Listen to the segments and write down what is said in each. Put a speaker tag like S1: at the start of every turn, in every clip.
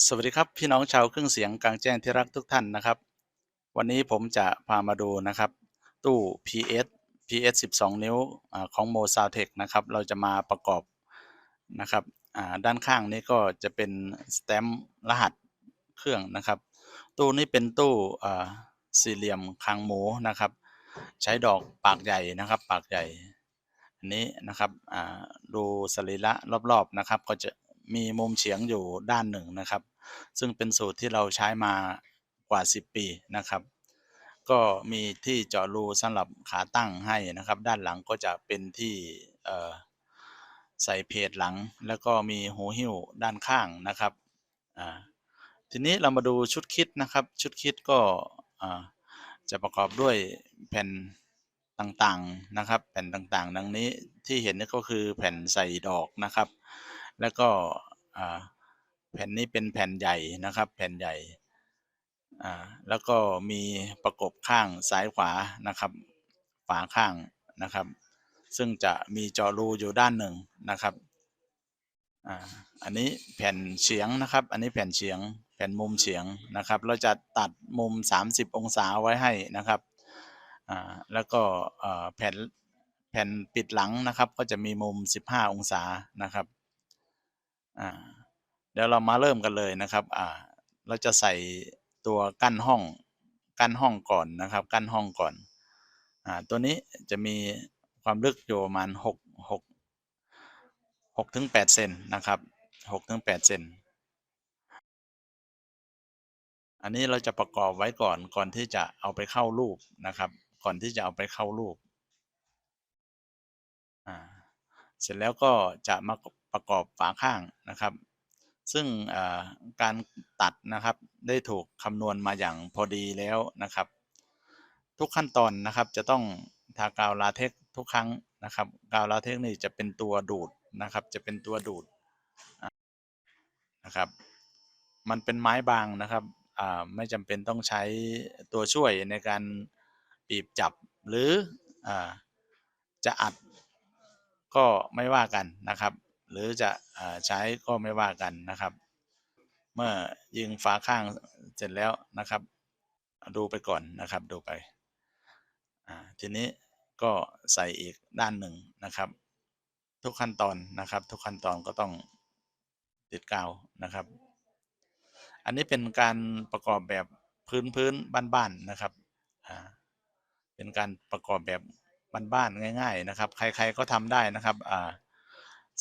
S1: สวัสดีครับพี่น้องชาวเครื่องเสียงกลางแจ้งที่รักทุกท่านนะครับ วันนี้ผมจะพามาดูนะครับ ตู้ PS PS 12 นิ้วอของ m o s o u t e c นะครับเราจะมาประกอบนะครับด้านข้างนี้ก็จะเป็นสแตมป์รหัสเครื่องนะครับ ตู้นี้เป็นตู้สี่เหลี่ยมคางหมูนะครับ ใช้ดอกปากใหญ่นะครับ ปากใหญ่อันนี้นะครับดูสรีระรอบๆนะครับ ก็จะ มีมุมเฉียงอยู่ด้านหนึ่งนะครับ ซึ่งเป็นสูตรที่เราใช้มากว่า 10 ปีนะครับ ก็มีที่เจาะรูสำหรับขาตั้งให้นะครับ ด้านหลังก็จะเป็นที่ใส่เพจหลัง แล้วก็มีหูหิ้วด้านข้างนะครับทีนี้เรามาดูชุดคิดนะครับ ชุดคิดก็จะประกอบด้วยแผ่นต่างๆนะครับ แผ่นต่างๆ ดังนี้ที่เห็นนี่ก็คือแผ่นใส่ดอกนะครับ แล้วก็แผ่นนี้เป็นแผ่นใหญ่นะครับ แผ่นใหญ่แล้วก็มีประกบข้างซ้ายขวานะครับ ฝาข้างนะครับ ซึ่งจะมีเจาะรูอยู่ด้านหนึ่งนะครับอันนี้แผ่นเฉียงนะครับ อันนี้แผ่นเฉียง แผ่นมุมเฉียงนะครับ เราจะตัดมุม 30 องศาไว้ให้นะครับ แล้วก็แผ่นแผ่นปิดหลังนะครับ ก็จะมีมุม 15 องศานะครับ อ่าเดี๋ยวเรามาเริ่มกันเลยนะครับอ่าเราจะใส่ตัวกั้นห้องกั้นห้องก่อนนะครับ กั้นห้องก่อนอ่าตัวนี้จะมีความลึกอยู่ประมาณ6 6 6ถึง8เซนนะครับ6ถึง8เซนอันนี้เราจะประกอบไว้ก่อนก่อนที่จะเอาไปเข้ารูปนะครับ ก่อนที่จะเอาไปเข้ารูปอ่า เสร็จแล้วก็จะมาประกอบฝาข้างนะครับ ซึ่งการตัดนะครับได้ถูกคำนวณมาอย่างพอดีแล้วนะครับ ทุกขั้นตอนนะครับจะต้องทากาวลาเทคทุกครั้งนะครับ กาวลาเทคนี่จะเป็นตัวดูดนะครับ จะเป็นตัวดูดนะครับ มันเป็นไม้บางนะครับไม่จำเป็นต้องใช้ตัวช่วยในการบีบจับหรืออจะอัด ก็ไม่ว่ากันนะครับ หรือจะใช้ก็ไม่ว่ากันนะครับ เมื่อยิงฝาข้างเสร็จแล้วนะครับ ดูไปก่อนนะครับดูไปทีนี้ก็ใส่อีกด้านหนึ่งนะครับ ทุกขั้นตอนนะครับ ทุกขั้นตอนก็ต้องติดกาวนะครับ อันนี้เป็นการประกอบแบบพื้นพื้นบ้านๆนะครับ เป็นการประกอบแบบ บ้านๆง่าย ๆ นะครับ ใคร ๆก็ทำได้นะครับ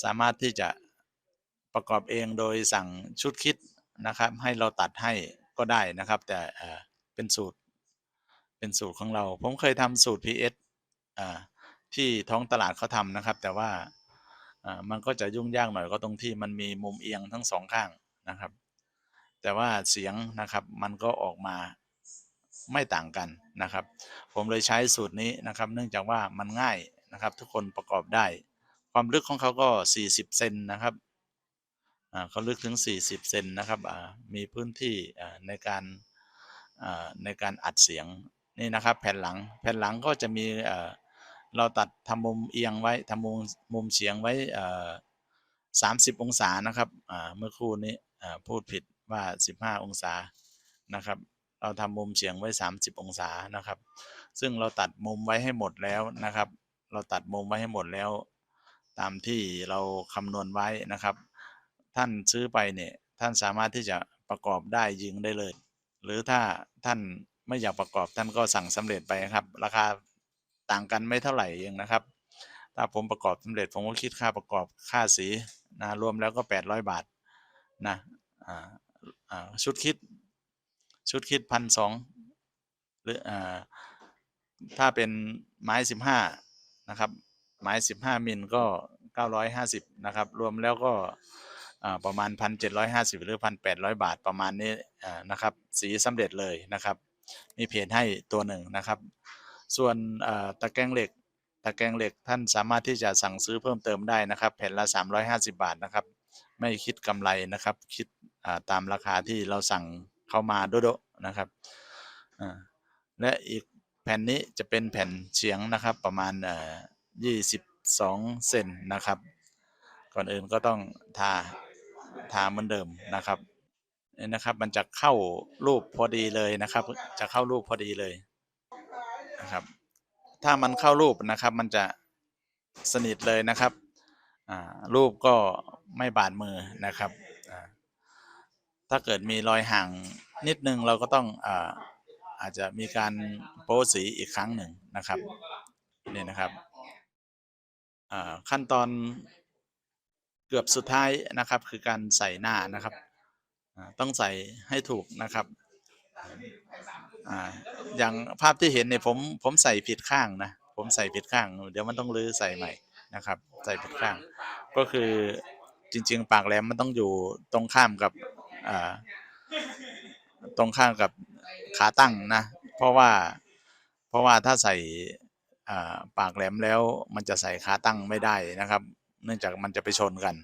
S1: สามารถที่จะประกอบเองโดยสั่งชุดคิดนะครับ ให้เราตัดให้ก็ได้นะครับ แต่เป็นสูตรเป็นสูตรของเรา ผมเคยทำสูตร PS ที่ท้องตลาดเขาทำนะครับ แต่ว่ามันก็จะยุ่งยากหน่อยก็ตรงที่มันมีมุมเอียงทั้งสองข้างนะครับ แต่ว่าเสียงนะครับมันก็ออกมา ไม่ต่างกันนะครับ ผมเลยใช้สูตรนี้นะครับ เนื่องจากว่ามันง่ายนะครับ ทุกคนประกอบได้ ความลึกของเขาก็ 40 เซนนะครับเขาลึกถึง 40 เซนนะครับมีพื้นที่ในการในการอัดเสียงนี่นะครับ แผ่นหลังแผ่นหลังก็จะมีเราตัดทำมุมเอียงไว้ทำมุมมุมเฉียงไว้สามสิบองศานะครับเมื่อครู่นี้พูดผิดว่า 15 องศานะครับ เราทำมุมเฉียงไว้ 30 องศานะครับ ซึ่งเราตัดมุมไว้ให้หมดแล้วนะครับ เราตัดมุมไว้ให้หมดแล้ว ตามที่เราคำนวณไว้นะครับ ท่านซื้อไปเนี่ยท่านสามารถที่จะประกอบได้ยิงได้เลย หรือถ้าท่านไม่อยากประกอบท่านก็สั่งสำเร็จไปครับ ราคาต่างกันไม่เท่าไหร่เองนะครับ ถ้าผมประกอบสำเร็จผมก็คิดค่าประกอบค่าสีนะรวมแล้วก็ 800 บาทนะชุดคิด ชุดคิดพันสองหรืออถ้าเป็นไม้สิบห้านะครับ ไม้สิบห้ามิลก็เก้าร้อยห้าสิบนะครับ รวมแล้วก็ประมาณพันเจ็ดร้อยห้าสิบหรือพันแปดร้อยบาทประมาณนี้นะครับ สีสำเร็จเลยนะครับ มีเพจให้ตัวหนึ่งนะครับ ส่วนตะแกรงเหล็กตะแกรงเหล็กท่านสามารถที่จะสั่งซื้อเพิ่มเติมได้นะครับแผ่นละ 350 บาทนะครับ ไม่คิดกำไรนะครับ คิดตามราคาที่เราสั่ง เข้ามาโดๆนะครับและอีกแผ่นนี้จะเป็นแผ่นเฉียงนะครับประมาณ22เซนนะครับ ก่อนอื่นก็ต้องทาทาเหมือนเดิมนะครับเนี่ยนะครับมันจะเข้ารูปพอดีเลยนะครับ จะเข้ารูปพอดีเลยนะครับ ถ้ามันเข้ารูปนะครับมันจะสนิทเลยนะครับรูปก็ไม่บาดมือนะครับ ถ้าเกิดมีรอยห่างนิดนึงเราก็ต้องอาอาจจะมีการโป้สีอีกครั้งหนึ่งนะครับนี่นะครับขั้นตอนเกือบสุดท้ายนะครับ คือการใส่หน้านะครับต้องใส่ให้ถูกนะครับออย่างภาพที่เห็นเนี่ยผมผมใส่ผิดข้างนะผมใส่ผิดข้าง เดี๋ยวมันต้องรื้อใส่ใหม่นะครับ ใส่ผิดข้าง ก็คือจริง ๆ ปากแหลมมันต้องอยู่ตรงข้ามกับ ตรงข้ามกับขาตั้งนะ เพราะว่าเพราะว่าถ้าใส่ปากแหลมแล้วมันจะใส่ขาตั้งไม่ได้นะครับ เนื่องจากมันจะไปชนกัน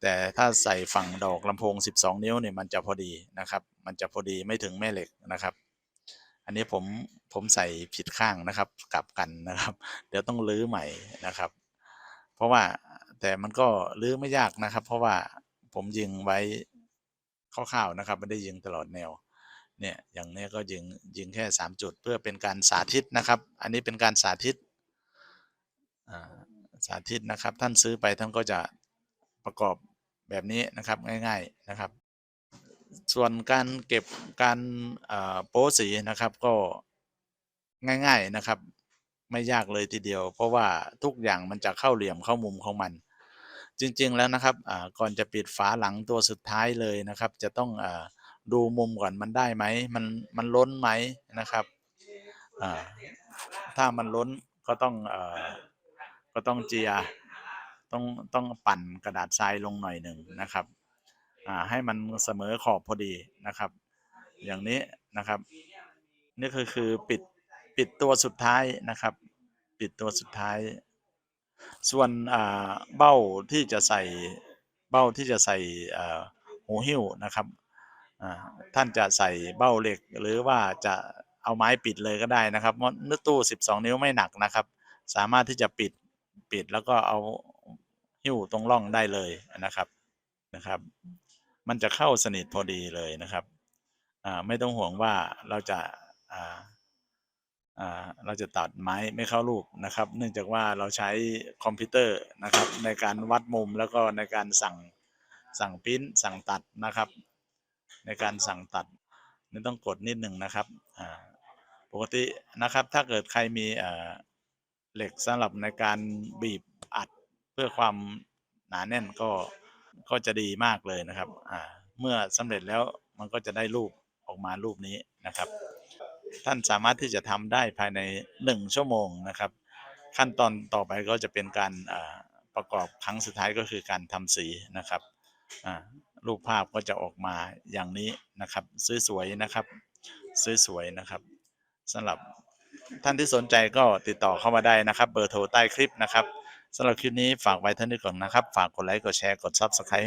S1: แต่ถ้าใส่ฝั่งดอกลำโพง 12 นิ้วเนี่ยมันจะพอดีนะครับ มันจะพอดีไม่ถึงแม่เหล็กนะครับ อันนี้ผมผมใส่ผิดข้างนะครับ กลับกันนะครับ เดี๋ยวต้องรื้อใหม่นะครับ เพราะว่าแต่มันก็รื้อไม่ยากนะครับ เพราะว่าผมยิงไว้ คร่าวๆนะครับไม่ได้ยิงตลอดแนวเนี่ยอย่างนี้ก็ยิงยิงแค่ 3 จุดเพื่อเป็นการสาธิตนะครับ อันนี้เป็นการสาธิตสาธิตนะครับ ท่านซื้อไปท่านก็จะประกอบแบบนี้นะครับง่าย ๆนะครับ ส่วนการเก็บการโป๊สีนะครับก็ง่าย ๆนะครับ ไม่ยากเลยทีเดียว เพราะว่าทุกอย่างมันจะเข้าเหลี่ยมเข้ามุมของมัน จริงๆแล้วนะครับก่อนจะปิดฝาหลังตัวสุดท้ายเลยนะครับ จะต้องอดูมุมก่อนมันได้ไหมมันมันล้นไหมนะครับถ้ามันล้นก็ต้องอก็ต้องเจียต้องต้องปั่นกระดาษทรายลงหน่อยหนึ่งนะครับให้มันเสมอขอบพอดีนะครับ อย่างนี้นะครับนี่คือคือปิดปิดตัวสุดท้ายนะครับ ปิดตัวสุดท้าย ส่วนอ่าเบ้าที่จะใส่เบ้าที่จะใส่หูหิ้วนะครับท่านจะใส่เบ้าเหล็ก หรือว่าจะเอาไม้ปิดเลยก็ได้นะครับเนื้อตู้ 12 นิ้วไม่หนักนะครับ สามารถที่จะปิดปิดแล้วก็เอาหิ้วตรงร่องได้เลยนะครับนะครับ มันจะเข้าสนิทพอดีเลยนะครับไม่ต้องห่วงว่าเราจะ เราจะตัดไม้ไม่เข้ารูปนะครับ เนื่องจากว่าเราใช้คอมพิวเตอร์นะครับในการวัดมุมแล้วก็ในการสั่งสั่งพิมพ์สั่งตัดนะครับ ในการสั่งตัดนี่ต้องกดนิดหนึ่งนะครับปกตินะครับถ้าเกิดใครมีเหล็กสำหรับในการบีบอัดเพื่อความหนาแน่นก็ก็จะดีมากเลยนะครับเมื่อสำเร็จแล้วมันก็จะได้รูปออกมารูปนี้นะครับ ท่านสามารถที่จะทำได้ภายใน 1 ชั่วโมงนะครับ ขั้นตอนต่อไปก็จะเป็นการประกอบครั้งสุดท้ายก็คือการทำสีนะครับรูปภาพก็จะออกมาอย่างนี้นะครับสวยๆนะครับสวยๆนะครับสำหรับท่านที่สนใจก็ติดต่อเข้ามาได้นะครับ เบอร์โทรใต้คลิปนะครับสำหรับคลิปนี้ฝากไว้เท่านี้ก่อนนะครับ ฝากกดไลค์กดแชร์กด Subscribe ให้ด้วย